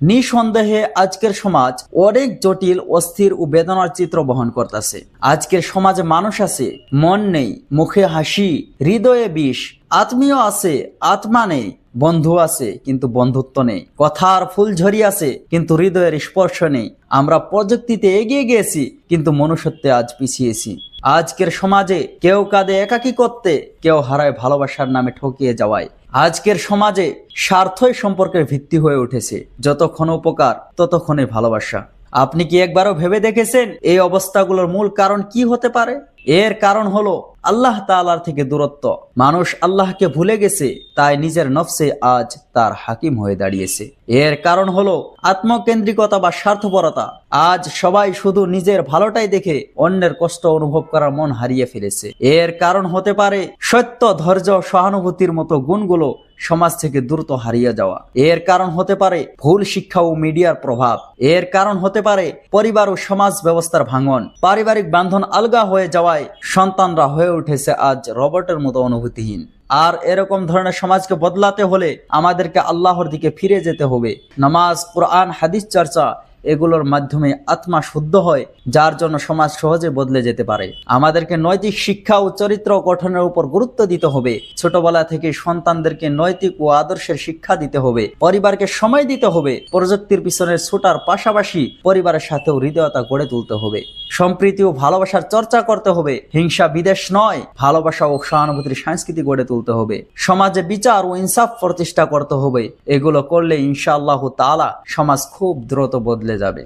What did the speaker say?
নিঃসন্দেহে আজকের সমাজ অনেক জটিল, অস্থির ও বেদনার চিত্র বহন করতেছে। আজকের সমাজে মানুষ আছে, মন নেই, মুখে হাসি, হৃদয়ে বিষ, আত্মীয় আছে, আত্মা নেই, বন্ধু আছে, কিন্তু বন্ধুত্ব নেই। কথার ফুল ঝরি আছে, কিন্তু হৃদয়ের স্পর্শ নেই। আমরা প্রযুক্তিতে এগিয়ে গিয়েছি, কিন্তু মনুষ্যত্বে আজ পিছিয়েছি। আজকের সমাজে কেউ কাঁদে একাকী করতে, কেউ হারায় ভালোবাসার নামে ঠকিয়ে যাওয়ায়। আজকের সমাজে স্বার্থই সম্পর্কের ভিত্তি হয়ে উঠেছে। যতক্ষণ উপকার ততক্ষণে ভালোবাসা। আপনি কি একবারও ভেবে দেখেছেন এই অবস্থাগুলোর মূল কারণ কি হতে পারে? এর কারণ হলো আল্লাহ তাআলার থেকে দূরত্ব। মানুষ আল্লাহকে ভুলে গেছে, তাই নিজের নফসে আজ তার হাকিম হয়ে দাঁড়িয়েছে। এর কারণ হলো আত্মকেন্দ্রিকতা বা স্বার্থপরতা। আজ সবাই শুধু নিজের ভালোটাই দেখে অন্যের কষ্ট অনুভব করার মন হারিয়ে ফেলেছে। এর কারণ হতে পারে সত্য, ধৈর্য, সহানুভূতির মতো গুণগুলো সমাজ থেকে দ্রুত হারিয়ে যাওয়া। এর কারণ হতে পারে ভুল শিক্ষা ও মিডিয়ার প্রভাব। এর কারণ হতে পারে পরিবার ও সমাজ ব্যবস্থার ভাঙন। পারিবারিক বান্ধন আলগা হয়ে যাওয়ায় সন্তানরা হয়ে উঠেছে আজ রবটের মতো অনুভূতিহীন। আর এরকম ধরনের সমাজকে বদলাতে হলে আমাদেরকে আল্লাহর দিকে ফিরে যেতে হবে। নামাজ, কোরআন, হাদিস চর্চা এগুলোর মাধ্যমে আত্মা শুদ্ধ হয়, যার জন্য সমাজ সহজে বদলে যেতে পারে। আমাদেরকে নৈতিক শিক্ষা ও চরিত্র গঠনের উপর গুরুত্ব দিতে হবে। ছোটবেলা থেকে সন্তানদেরকে নৈতিক ও আদর্শের শিক্ষা দিতে হবে। পরিবারকে সময় দিতে হবে। প্রযুক্তির পিছনে ছোটার পাশাপাশি পরিবারের সাথেও হৃদয়তা গড়ে তুলতে হবে। সম্প্রীতি ও ভালোবাসার চর্চা করতে হবে। হিংসা বিদেশ নয়, ভালোবাসা ও সহানুভূতির সংস্কৃতি গড়ে তুলতে হবে। সমাজে বিচার ও ইনসাফ প্রতিষ্ঠা করতে হবে। এগুলো করলে ইনশাআল্লাহ তাআলা সমাজ খুব দ্রুত বদলে যাবে